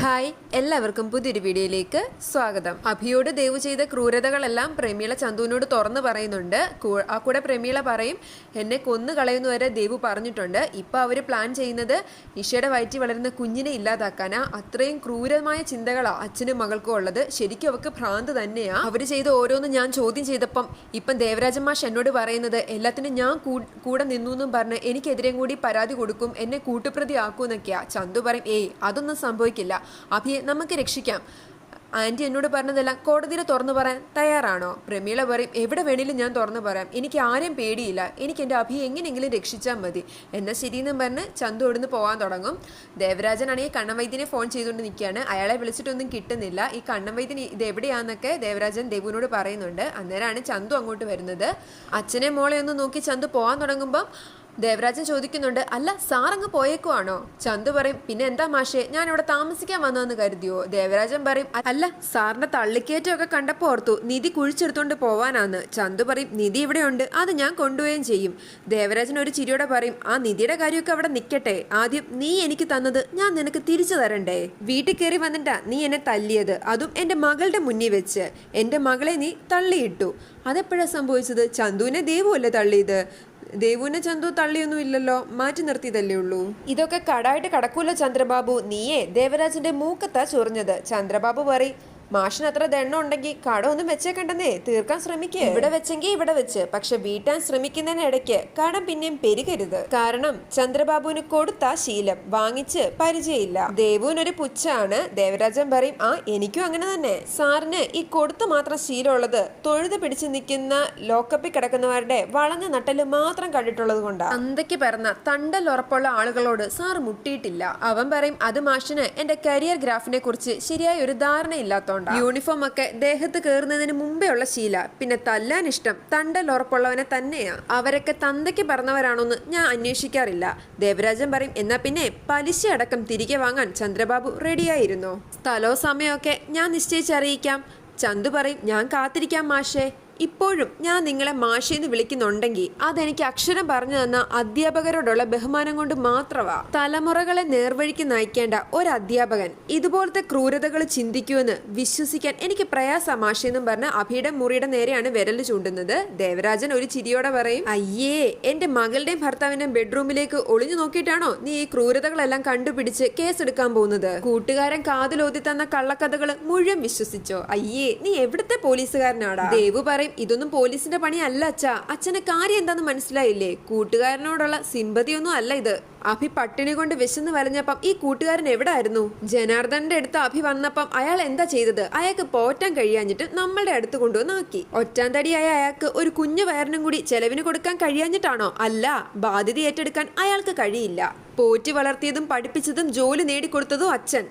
Hi എല്ലാവർക്കും പുതിയൊരു വീഡിയോയിലേക്ക് സ്വാഗതം. അഭിയോട് ദേവ് ചെയ്ത ക്രൂരതകളെല്ലാം പ്രമീള ചന്തുവിനോട് തുറന്നു പറയുന്നുണ്ട്. ആ കൂടെ പ്രമീള പറയും എന്നെ കൊന്നു കളയുന്നു വരെ ദേവു പറഞ്ഞിട്ടുണ്ട്. ഇപ്പോൾ അവർ പ്ലാൻ ചെയ്യുന്നത് നിഷയുടെ വയറ്റി വളരുന്ന കുഞ്ഞിനെ ഇല്ലാതാക്കാനാ. അത്രയും ക്രൂരമായ ചിന്തകളാണ് അച്ഛനും മകൾക്കും ഉള്ളത്. ശരിക്കും അവർക്ക് ഭ്രാന്ത് തന്നെയാണ് അവർ ചെയ്ത ഓരോന്നും ഞാൻ ചോദ്യം ചെയ്തപ്പം ഇപ്പം ദേവരാജൻ മാഷ് എന്നോട് പറയുന്നത് എല്ലാത്തിനും ഞാൻ കൂടെ നിന്നു എന്നും പറഞ്ഞ് എനിക്കെതിരെയും കൂടി പരാതി കൊടുക്കും എന്നെ കൂട്ടുപ്രതി ആക്കുമെന്നൊക്കെയാ ചന്തു പറയും ഏയ് അതൊന്നും സംഭവിക്കില്ല. അഭിയെ നമുക്ക് രക്ഷിക്കാം. ആന്റി എന്നോട് പറഞ്ഞതെല്ലാം കോടതിയിൽ തുറന്നു പറയാൻ തയ്യാറാണോ? പ്രമീള പറയും എവിടെ വേണേലും ഞാൻ തുറന്നു പറയാം. എനിക്ക് ആരെയും പേടിയില്ല. എനിക്ക് എന്റെ അഭി എങ്ങനെയെങ്കിലും രക്ഷിച്ചാൽ മതി. എന്നാൽ ശരിയെന്നും പറഞ്ഞ് ചന്തു ഇവിടുന്ന് പോകാൻ തുടങ്ങും. ദേവരാജനാണെങ്കിൽ കണ്ണവൈദ്യനെ ഫോൺ ചെയ്തുകൊണ്ട് നിൽക്കുകയാണ്. അയാളെ വിളിച്ചിട്ടൊന്നും കിട്ടുന്നില്ല. ഈ കണ്ണവൈദ്യൻ ഇത് എവിടെയാന്നൊക്കെ ദേവരാജൻ ദേവുവിനോട് പറയുന്നുണ്ട്. അന്നേരമാണ് ചന്തു അങ്ങോട്ട് വരുന്നത്. അച്ഛനെ മോളെ ഒന്ന് നോക്കി ചന്തു പോകാൻ തുടങ്ങുമ്പം ദേവരാജൻ ചോദിക്കുന്നുണ്ട് അല്ല സാറങ്ങ് പോയേക്കുവാണോ? ചന്തു പറയും പിന്നെ എന്താ മാഷേ ഞാൻ ഇവിടെ താമസിക്കാൻ വന്നതെന്ന് കരുതിയോ? ദേവരാജൻ പറയും അല്ല സാറിന്റെ തള്ളിക്കേറ്റമൊക്കെ കണ്ടപ്പോ ഓർത്തു നിധി കുഴിച്ചെടുത്തോണ്ട് പോവാനാന്ന്. ചന്തു പറയും നിധി ഇവിടെ ഉണ്ട് അത് ഞാൻ കൊണ്ടുപോവുകയും ചെയ്യും. ദേവരാജൻ ഒരു ചിരിയോടെ പറയും ആ നിധിയുടെ കാര്യമൊക്കെ അവിടെ നിൽക്കട്ടെ ആദ്യം നീ എനിക്ക് തന്നത് ഞാൻ നിനക്ക് തിരിച്ചു തരണ്ടേ? വീട്ടിൽ കയറി വന്നിട്ടാ നീ എന്നെ തല്ലിയത് അതും എന്റെ മകളുടെ മുന്നിൽ വെച്ച് എന്റെ മകളെ നീ തള്ളിയിട്ടു. അതെപ്പോഴാ സംഭവിച്ചത്? ചന്തുവിനെ ദേവുവല്ലേ തള്ളിയത്? ദേവുവിനെ ചന്തു തള്ളിയൊന്നും ഇല്ലല്ലോ. മാറ്റി നിർത്തിയതല്ലേ ഉള്ളൂ. ഇതൊക്കെ കടായിട്ട് കടക്കൂല ചന്ദ്രബാബു. നീയേ ദേവരാജന്റെ മൂക്കത്താ ചൊറിഞ്ഞത്. ചന്ദ്രബാബു പറയും മാഷിന് അത്ര ദണ്ണം ഉണ്ടെങ്കിൽ കട ഒന്നും വെച്ചേക്കണ്ടെന്നേ തീർക്കാൻ ശ്രമിക്കുക ഇവിടെ വെച്ചെങ്കിൽ ഇവിടെ വെച്ച് പക്ഷെ വീട്ടാൻ ശ്രമിക്കുന്നതിനിടയ്ക്ക് കടം പിന്നെയും പെരുകരുത്. കാരണം ചന്ദ്രബാബുവിന് കൊടുത്ത ശീലം വാങ്ങിച്ച് പരിചയമില്ല. ദേവുവിനൊരു പുച്ഛാണ് ദേവരാജൻ പറയും ആ എനിക്കും അങ്ങനെ തന്നെ. സാറിന് ഈ കൊടുത്ത് മാത്രം ശീലമുള്ളത് തൊഴുത് പിടിച്ചു നിൽക്കുന്ന ലോക്കപ്പിൽ കിടക്കുന്നവരുടെ വളഞ്ഞ നട്ടൽ മാത്രം കണ്ടിട്ടുള്ളത് കൊണ്ടാണ് അന്തയ്ക്ക് പിറന്ന തണ്ടൽ ഉറപ്പുള്ള ആളുകളോട് സാർ മുട്ടിയിട്ടില്ല. അവൻ പറയും അത് മാഷിന് എന്റെ കരിയർ ഗ്രാഫിനെ കുറിച്ച് ശരിയായ ഒരു ധാരണ ഇല്ലാത്തോണ്ടാ യൂണിഫോം ഒക്കെ ദേഹത്ത് കയറുന്നതിന് മുമ്പേ ഉള്ള ശീല. പിന്നെ തല്ലാൻ ഇഷ്ടം തണ്ടൽ ഉറപ്പുള്ളവനെ തന്നെയാ. അവരൊക്കെ തന്തയ്ക്ക് പറഞ്ഞവരാണോന്ന് ഞാൻ അന്വേഷിക്കാറില്ല. ദേവരാജൻ പറയും എന്നാ പിന്നെ പലിശ അടക്കം തിരികെ വാങ്ങാൻ ചന്ദ്രബാബു റെഡിയായിരുന്നു. സ്ഥലവും സമയമൊക്കെ ഞാൻ നിശ്ചയിച്ചറിയിക്കാം. ചന്തു പറയും ഞാൻ കാത്തിരിക്കാം മാഷേ. ഇപ്പോഴും ഞാൻ നിങ്ങളെ മാഷേന്ന് വിളിക്കുന്നുണ്ടെങ്കിൽ അതെനിക്ക് അക്ഷരം പറഞ്ഞു തന്ന അധ്യാപകരോടുള്ള ബഹുമാനം കൊണ്ട് മാത്രമാ തലമുറകളെ നേർവഴിക്ക് നയിക്കേണ്ട ഒരു അധ്യാപകൻ ഇതുപോലത്തെ ക്രൂരതകൾ ചിന്തിക്കുമെന്ന് വിശ്വസിക്കാൻ എനിക്ക് പ്രയാസ മാഷേന്നും പറഞ്ഞ അഭിയുടെ മുറിയുടെ നേരെയാണ് വിരൽ ചൂണ്ടുന്നത്. ദേവരാജൻ ഒരു ചിരിയോടെ പറയും അയ്യേ എന്റെ മകളുടെയും ഭർത്താവിന്റെയും ബെഡ്റൂമിലേക്ക് ഒളിഞ്ഞു നോക്കിയിട്ടാണോ നീ ഈ ക്രൂരതകളെല്ലാം കണ്ടുപിടിച്ച് കേസെടുക്കാൻ പോകുന്നത്? കൂട്ടുകാരൻ കാതിലോതി തന്ന കള്ളക്കഥകൾ മുഴുവൻ വിശ്വസിച്ചോ? അയ്യേ നീ എവിടുത്തെ പോലീസുകാരനാടാ? ദേവു പറയും ഇതൊന്നും പോലീസിന്റെ പണിയല്ല അച്ഛാ. അച്ഛന് കാര്യം എന്താന്ന് മനസ്സിലായില്ലേ? കൂട്ടുകാരനോടുള്ള സിമ്പതിയൊന്നും അല്ല ഇത്. അഭി പട്ടിണി കൊണ്ട് വിശന്ന് വലഞ്ഞപ്പം ഈ കൂട്ടുകാരൻ എവിടായിരുന്നു? ജനാർദ്ദന്റെ അടുത്ത് അഭി വന്നപ്പം അയാൾ എന്താ ചെയ്തത്? അയാൾക്ക് പോറ്റാൻ കഴിയാഞ്ഞിട്ട് നമ്മളുടെ അടുത്ത് കൊണ്ടുവന്ന് ആക്കി. ഒറ്റാന്തടിയായ അയാൾക്ക് ഒരു കുഞ്ഞു വയറിനും കൂടി ചെലവിന് കൊടുക്കാൻ കഴിയാഞ്ഞിട്ടാണോ? അല്ല ബാധ്യത ഏറ്റെടുക്കാൻ അയാൾക്ക് കഴിയില്ല. പോറ്റി വളർത്തിയതും പഠിപ്പിച്ചതും ജോലി നേടിക്കൊടുത്തതും അച്ഛൻ.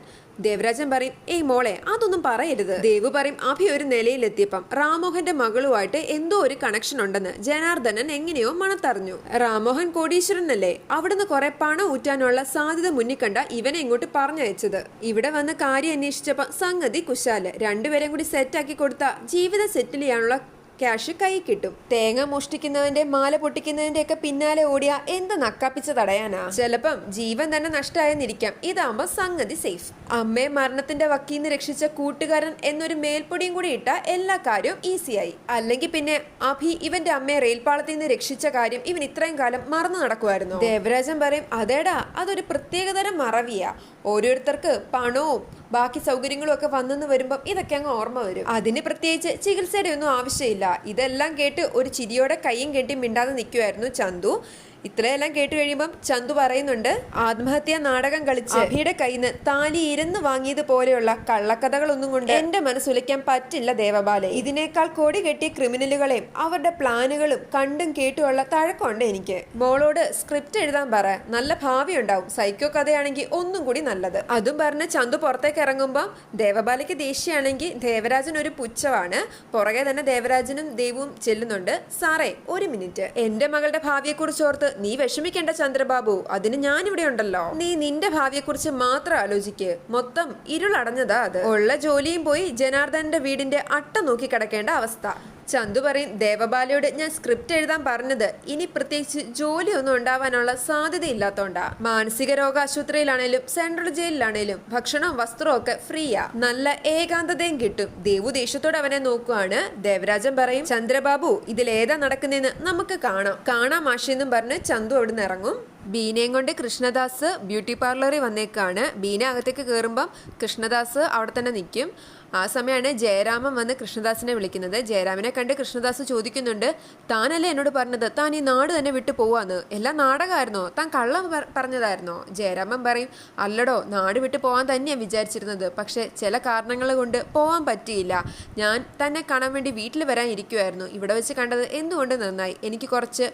ദേവരാജൻ പറയും ഏയ് മോളെ അതൊന്നും പറയരുത്. ദേവു പറയും അഭി ഒരു നിലയിലെത്തിയപ്പം റാമോഹന്റെ മകളുമായിട്ട് എന്തോ ഒരു കണക്ഷൻ ഉണ്ടെന്ന് ജനാർദ്ദനൻ എങ്ങനെയോ മണത്തറിഞ്ഞു. റാമോഹൻ കോടീശ്വരനല്ലേ അവിടുന്ന് കുറെ പണം ഊറ്റാനുള്ള സാധ്യത മുന്നിൽ കണ്ട ഇവനെ ഇങ്ങോട്ട് പറഞ്ഞയച്ചത്. ഇവിടെ വന്ന് കാര്യം അന്വേഷിച്ചപ്പോ സംഗതി കുശാൽ. രണ്ടുപേരെയും കൂടി സെറ്റാക്കി കൊടുത്ത ജീവിതം സെറ്റിൽ ചെയ്യാനുള്ള ക്യാഷ് കൈ കിട്ടും. തേങ്ങ മോഷ്ടിക്കുന്നവന്റെ മാല പൊട്ടിക്കുന്നതിന്റെ ഒക്കെ പിന്നാലെ ഓടിയ എന്ത് നക്കാപ്പിച്ച് തടയാനാ? ചിലപ്പം ജീവൻ തന്നെ നഷ്ടമായെന്നിരിക്കാം ഇതാകുമ്പോ സംഗതി സേഫ് അമ്മയെ മരണത്തിന്റെ വക്കീന്ന് രക്ഷിച്ച കൂട്ടുകാരൻ എന്നൊരു മേൽപ്പൊടിയും കൂടി ഇട്ട എല്ലാ കാര്യവും ഈസിയായി അല്ലെങ്കിൽ പിന്നെ അഭി ഇവന്റെ അമ്മയെ റെയിൽപാളത്തിൽ നിന്ന് രക്ഷിച്ച കാര്യം ഇവൻ ഇത്രയും കാലം മറന്നു നടക്കുമായിരുന്നു ദേവരാജൻ പറയും അതേടാ അതൊരു പ്രത്യേകതരം മറവിയാ. ഓരോരുത്തർക്ക് പണവും ബാക്കി സൗകര്യങ്ങളും ഒക്കെ വന്നെന്ന് വരുമ്പം ഇതൊക്കെ അങ്ങ് ഓർമ്മ വരും. അതിന് പ്രത്യേകിച്ച് ചികിത്സയുടെ ഒന്നും ആവശ്യമില്ല. ഇതെല്ലാം കേട്ട് ഒരു ചിരിയോടെ കൈയും കെട്ടി മിണ്ടാതെ നിൽക്കുമായിരുന്നു ചന്തു. ഇത്രയെല്ലാം കേട്ട് കഴിയുമ്പം ചന്തു പറയുന്നുണ്ട് ആത്മഹത്യാ നാടകം കളിച്ച് അഭിയുടെ കയ്യിൽ നിന്ന് താലി ഇരുന്ന് വാങ്ങിയത് പോലെയുള്ള കള്ളക്കഥകളൊന്നും കൊണ്ട് എന്റെ മനസ്സുലയ്ക്കാൻ പറ്റില്ല ദേവബാലെ. ഇതിനേക്കാൾ കൊടി കെട്ടിയ ക്രിമിനലുകളെയും അവരുടെ പ്ലാനുകളും കണ്ടും കേട്ടുമുള്ള തഴക്കമുണ്ട് എനിക്ക്. മോളോട് സ്ക്രിപ്റ്റ് എഴുതാൻ പറ. നല്ല ഭാവി ഉണ്ടാവും സൈക്കോ കഥയാണെങ്കിൽ ഒന്നും കൂടി നല്ലത്. അതും പറഞ്ഞ് ചന്തു പുറത്തേക്ക് ഇറങ്ങുമ്പോൾ ദേവബാലയ്ക്ക് ദേഷ്യമാണെങ്കിൽ ദേവരാജൻ ഒരു പുച്ഛമാണ് പുറകെ തന്നെ ദേവരാജനും ദേവും ചെല്ലുന്നുണ്ട്. സാറേ ഒരു മിനിറ്റ്. എന്റെ മകളുടെ ഭാവിയെക്കുറിച്ച് ഓർത്ത് നീ വിഷമിക്കേണ്ട ചന്ദ്രബാബു അതിന് ഞാനിവിടെ ഉണ്ടല്ലോ. നീ നിന്റെ ഭാവിയെക്കുറിച്ച് മാത്രം ആലോചിക്ക്. മൊത്തം ഇരുളടഞ്ഞതാ അത്. ഉള്ള ജോലിയും പോയി ജനാർദ്ദന്റെ വീടിന്റെ അട്ട നോക്കി കിടക്കേണ്ട അവസ്ഥ. ചന്തു പറയും ദേവബാലയോട് ഞാൻ സ്ക്രിപ്റ്റ് എഴുതാൻ പറഞ്ഞത്. ഇനി പ്രത്യേകിച്ച് ജോലിയൊന്നും ഉണ്ടാവാനുള്ള സാധ്യതയില്ലാത്തോണ്ടാ. മാനസിക രോഗ ആശുപത്രിയിലാണേലും സെൻട്രൽ ജയിലിലാണേലും ഭക്ഷണവും വസ്ത്രവും ഒക്കെ ഫ്രീയാ. നല്ല ഏകാന്തതയും കിട്ടും. ദേവു ദേഷ്യത്തോടെ അവനെ നോക്കുവാണ്. ദേവരാജൻ പറയും ചന്ദ്രബാബു ഇതിലേതാ നടക്കുന്നതെന്ന് നമുക്ക് കാണാം. കാണാം മാഷിന്നും പറഞ്ഞ് ചന്തു അവിടുന്ന് ഇറങ്ങും. ബീനയും കൊണ്ട് കൃഷ്ണദാസ് ബ്യൂട്ടി പാർലറിൽ വന്നേക്കാണ്. ബീന അകത്തേക്ക് കയറുമ്പം കൃഷ്ണദാസ് അവിടെ തന്നെ നിൽക്കും. ആ സമയമാണ് ജയരാമൻ വന്ന് കൃഷ്ണദാസിനെ വിളിക്കുന്നത്. ജയരാമനെ കണ്ട് കൃഷ്ണദാസ് ചോദിക്കുന്നുണ്ട് താനല്ലേ എന്നോട് പറഞ്ഞത്? താൻ ഈ നാട് തന്നെ വിട്ടു പോവാന്ന്. എല്ലാം നാടകമായിരുന്നോ? താൻ കള്ളം പറഞ്ഞതായിരുന്നോ? ജയരാമൻ പറയും അല്ലടോ നാട് വിട്ടു പോകാൻ തന്നെയാണ് വിചാരിച്ചിരുന്നത്. പക്ഷേ ചില കാരണങ്ങൾ കൊണ്ട് പോകാൻ പറ്റിയില്ല. ഞാൻ തന്നെ കാണാൻ വേണ്ടി വീട്ടിൽ വരാൻ ഇരിക്കുമായിരുന്നു ഇവിടെ വെച്ച് കണ്ടത് എന്തുകൊണ്ട് നന്നായി? എനിക്ക് കുറച്ച്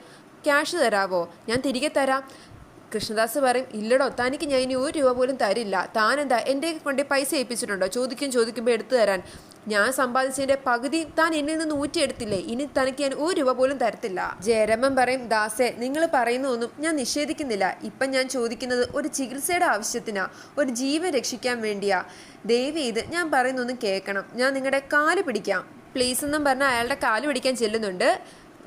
ക്യാഷ് തരാവോ? ഞാൻ തിരികെ തരാം. കൃഷ്ണദാസ് പറയും ഇല്ലടോ തനിക്ക് ഞാൻ ഇനി ഒരു രൂപ പോലും തരില്ല. താനെന്താ എന്റെ കൊണ്ട് പൈസ ഏൽപ്പിച്ചിട്ടുണ്ടോ? ചോദിക്കും ചോദിക്കുമ്പോൾ എടുത്തു തരാൻ. ഞാൻ സമ്പാദിച്ചതിന്റെ പകുതി താൻ എന്നിൽ നിന്ന് ഊറ്റിയെടുത്തില്ലേ? ഇനി തനിക്ക് ഞാൻ ഒരു രൂപ പോലും തരത്തില്ല. ജയരമൻ പറയും ദാസെ നിങ്ങൾ പറയുന്നതൊന്നും ഞാൻ നിഷേധിക്കുന്നില്ല. ഇപ്പം ഞാൻ ചോദിക്കുന്നത് ഒരു ചികിത്സയുടെ ആവശ്യത്തിനാ? ഒരു ജീവൻ രക്ഷിക്കാൻ വേണ്ടിയാ? ദയവ് ഇത് ഞാൻ പറയുന്നൊന്നും കേൾക്കണം. ഞാൻ നിങ്ങളുടെ കാൽ പിടിക്കാം. പ്ലീസ് എന്നും പറഞ്ഞ് അയാളുടെ കാൽ പിടിക്കാൻ ചെല്ലുന്നുണ്ട്.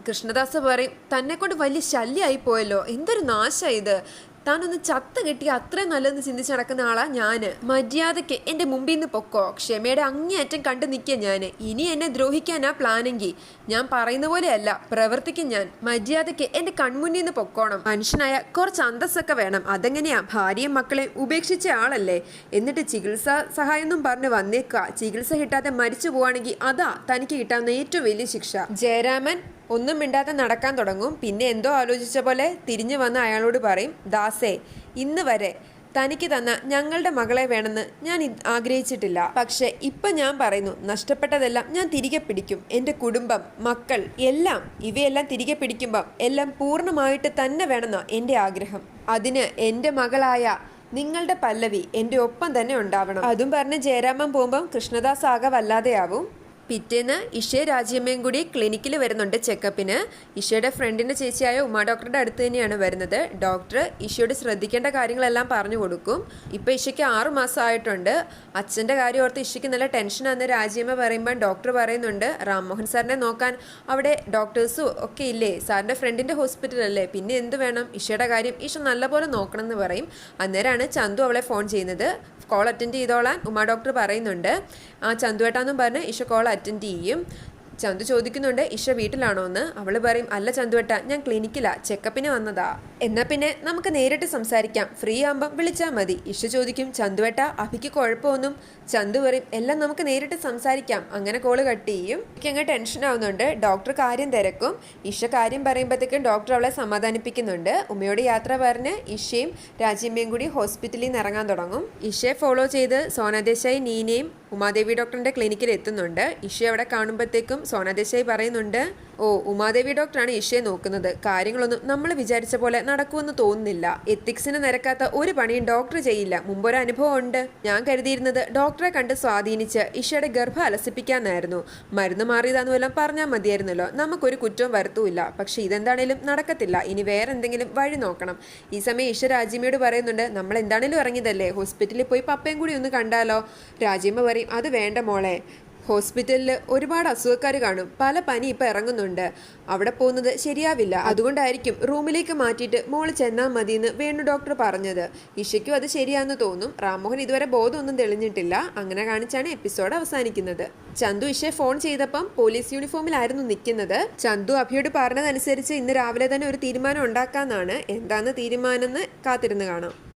കൃഷ്ണദാസ് പറയും തന്നെ കൊണ്ട് വലിയ ശല്യമായി പോയല്ലോ. എന്തൊരു നാശം ഇത്. താനൊന്ന് ചത്ത കിട്ടിയ അത്രയും നല്ലതെന്ന് ചിന്തിച്ച് നടക്കുന്ന ആളാ ഞാൻ. മര്യാദയ്ക്ക് എന്റെ മുമ്പിൽ നിന്ന് പൊക്കോ. ക്ഷമയുടെ അങ്ങേയറ്റം കണ്ടു നിൽക്കുക ഞാൻ ഇനി എന്നെ ദ്രോഹിക്കാനാ പ്ലാനെങ്കിൽ ഞാൻ പറയുന്ന പോലെയല്ല പ്രവർത്തിക്കും ഞാൻ. മര്യാദയ്ക്ക് എന്റെ കൺമുന്നിൽ നിന്ന് പൊക്കോണം. മനുഷ്യനായ കുറച്ച് അന്തസ്സൊക്കെ വേണം. അതെങ്ങനെയാ? ഭാര്യയും മക്കളെ ഉപേക്ഷിച്ച ആളല്ലേ. എന്നിട്ട് ചികിത്സാ സഹായമൊന്നും പറഞ്ഞ് വന്നേക്കുക ചികിത്സ കിട്ടാതെ മരിച്ചു പോവാണെങ്കിൽ അതാ തനിക്ക് കിട്ടാവുന്ന ഏറ്റവും വലിയ ശിക്ഷ. ജയരാമൻ ഒന്നും മിണ്ടാതെ നടക്കാൻ തുടങ്ങും. പിന്നെ എന്തോ ആലോചിച്ച പോലെ തിരിഞ്ഞു വന്ന് അയാളോട് പറയും ദാസേ ഇന്ന് വരെ തനിക്ക് തന്ന ഞങ്ങളുടെ മകളെ വേണമെന്ന് ഞാൻ ആഗ്രഹിച്ചിട്ടില്ല. പക്ഷെ ഇപ്പൊ ഞാൻ പറയുന്നു നഷ്ടപ്പെട്ടതെല്ലാം ഞാൻ തിരികെ പിടിക്കും. എന്റെ കുടുംബം മക്കൾ എല്ലാം ഇവയെല്ലാം തിരികെ പിടിക്കുമ്പം എല്ലാം പൂർണമായിട്ട് തന്നെ വേണമെന്നാ എന്റെ ആഗ്രഹം. അതിന് എന്റെ മകളായ നിങ്ങളുടെ പല്ലവി എന്റെ ഒപ്പം തന്നെ ഉണ്ടാവണം. അതും പറഞ്ഞ് ജയരാമൻ പോകുമ്പം കൃഷ്ണദാസ് ആകെ വല്ലാതെയാവും. പിറ്റേന്ന് ഇഷയ രാജ്യമ്മയും കൂടി ക്ലിനിക്കിൽ വരുന്നുണ്ട് ചെക്കപ്പിന്. ഇഷയുടെ ഫ്രണ്ടിന്റെ ചേച്ചിയായ ഉമാ ഡോക്ടറുടെ അടുത്ത് തന്നെയാണ് വരുന്നത്. ഡോക്ടർ ഇഷയോട് ശ്രദ്ധിക്കേണ്ട കാര്യങ്ങളെല്ലാം പറഞ്ഞു കൊടുക്കും. ഇപ്പോൾ ഇഷയ്ക്ക് ആറു മാസമായിട്ടുണ്ട് അച്ഛന്റെ കാര്യം ഓർത്ത് ഇഷയ്ക്ക് നല്ല ടെൻഷനാണെന്ന് രാജ്യമ്മ പറയുമ്പോൾ ഡോക്ടർ പറയുന്നുണ്ട്. റാംമോഹൻ സാറിനെ നോക്കാൻ അവിടെ ഡോക്ടേഴ്സും ഒക്കെ ഇല്ലേ? സാറിന്റെ ഫ്രണ്ടിന്റെ ഹോസ്പിറ്റലല്ലേ? പിന്നെ എന്ത് വേണം? ഇഷയുടെ കാര്യം ഇഷ നല്ലപോലെ നോക്കണം എന്ന് പറയും. അന്നേരമാണ് ചന്തു അവളെ ഫോൺ ചെയ്യുന്നത്. കോൾ അറ്റൻഡ് ചെയ്തോളാൻ ഉമാ ഡോക്ടർ പറയുന്നുണ്ട്. ആ ചന്തുവേട്ടാന്നും പറഞ്ഞ് ഇഷ കോൾ അറ്റൻഡ് ചെയ്യും. ചന്തു ചോദിക്കുന്നുണ്ട് ഇഷ വീട്ടിലാണോ എന്ന്? അവൾ പറയും അല്ല ചന്തുവേട്ട ഞാൻ ക്ലിനിക്കിലാ ചെക്കപ്പിന് വന്നതാ. എന്നാ പിന്നെ നമുക്ക് നേരിട്ട് സംസാരിക്കാം. ഫ്രീ ആകുമ്പം വിളിച്ചാൽ മതി. ഇഷ ചോദിക്കും ചന്തുവേട്ട അഭിക്ക് കുഴപ്പമൊന്നും? ചന്തു പറയും എല്ലാം നമുക്ക് നേരിട്ട് സംസാരിക്കാം. അങ്ങനെ കോൾ കട്ട് ചെയ്യും. എനിക്ക് അങ്ങ് ടെൻഷൻ ആവുന്നുണ്ട്. ഡോക്ടർ കാര്യം തിരക്കും. ഇഷ കാര്യം പറയുമ്പോഴത്തേക്കും ഡോക്ടർ അവളെ സമാധാനിപ്പിക്കുന്നുണ്ട്. ഉമ്മയോട് യാത്ര പറഞ്ഞ് ഇഷയും രാജ്യമ്മയും കൂടി ഹോസ്പിറ്റലിൽ നിന്ന് ഇറങ്ങാൻ തുടങ്ങും. ഇഷയെ ഫോളോ ചെയ്ത് സോനാദേശായി നീനയും ഉമാദേവി ഡോക്ടറിന്റെ ക്ലിനിക്കിൽ എത്തുന്നുണ്ട്. ഇഷ അവിടെ കാണുമ്പോഴത്തേക്കും സോനാദേശായി പറയുന്നുണ്ട് ഓ ഉമാദേവി ഡോക്ടറാണ് ഇഷയെ നോക്കുന്നത്. കാര്യങ്ങളൊന്നും നമ്മൾ വിചാരിച്ച പോലെ നടക്കുമെന്ന് തോന്നുന്നില്ല. എത്തിക്സിന് നിരക്കാത്ത ഒരു പണിയും ഡോക്ടർ ചെയ്യില്ല. മുമ്പൊരു അനുഭവം ഉണ്ട് ഞാൻ കരുതിയിരുന്നത് ഡോക്ടറെ കണ്ട് സ്വാധീനിച്ച് ഇഷയുടെ ഗർഭം അലസിപ്പിക്കാന്നായിരുന്നു മരുന്ന് മാറിയതാന്ന് വല്ലതും പറഞ്ഞാൽ മതിയായിരുന്നല്ലോ. നമുക്കൊരു കുറ്റവും വരുത്തൂല്ല. പക്ഷെ ഇതെന്താണേലും നടക്കത്തില്ല. ഇനി വേറെ എന്തെങ്കിലും വഴി നോക്കണം. ഈ സമയം ഇഷ രാജിമയോട് പറയുന്നുണ്ട് നമ്മൾ എന്താണേലും ഇറങ്ങിയതല്ലേ? ഹോസ്പിറ്റലിൽ പോയി പപ്പയും കൂടി ഒന്ന് കണ്ടാലോ? രാജിമ പറയും അത് വേണ്ട മോളെ. ഹോസ്പിറ്റലിൽ ഒരുപാട് അസുഖക്കാർ കാണും. പല പനി ഇപ്പം ഇറങ്ങുന്നുണ്ട്. അവിടെ പോകുന്നത് ശരിയാവില്ല. അതുകൊണ്ടായിരിക്കും റൂമിലേക്ക് മാറ്റിയിട്ട് മോൾ ചെന്നാൽ മതിയെന്ന് വേണു ഡോക്ടർ പറഞ്ഞത്. ഇഷയ്ക്കും അത് ശരിയാന്ന് തോന്നും. റാംമോഹൻ ഇതുവരെ ബോധമൊന്നും തെളിഞ്ഞിട്ടില്ല. അങ്ങനെ കാണിച്ചാണ് എപ്പിസോഡ് അവസാനിക്കുന്നത്. ചന്തു ഇഷയെ ഫോൺ ചെയ്തപ്പം പോലീസ് യൂണിഫോമിലായിരുന്നു നിൽക്കുന്നത്. ചന്തു അഭിയോട് പറഞ്ഞതനുസരിച്ച് ഇന്ന് രാവിലെ തന്നെ ഒരു തീരുമാനം ഉണ്ടാക്കാന്നാണ്. എന്താണ് തീരുമാനം എന്ന് കാത്തിരുന്ന് കാണാം.